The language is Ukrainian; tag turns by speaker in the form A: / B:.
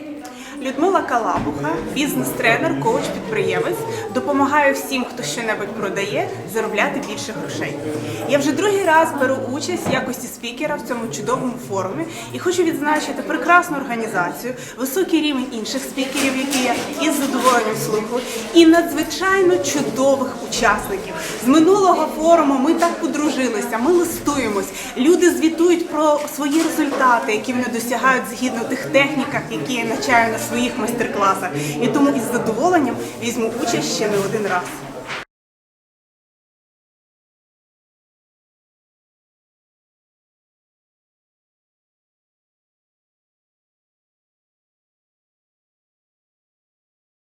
A: Mình. Людмила Калабуха, бізнес-тренер, коуч-підприємець, допомагає всім, хто щонебудь продає, заробляти більше грошей. Я вже другий раз беру участь в якості спікера в цьому чудовому форумі і хочу відзначити прекрасну організацію, високий рівень інших спікерів, які я із задоволенням слухаю, і надзвичайно чудових учасників. З минулого форуму ми так подружилися, ми листуємось. Люди звітують про свої результати, які вони досягають згідно тих техніках, які я навчаю на своїх майстер-класах. І тому із задоволенням візьму участь ще не один раз.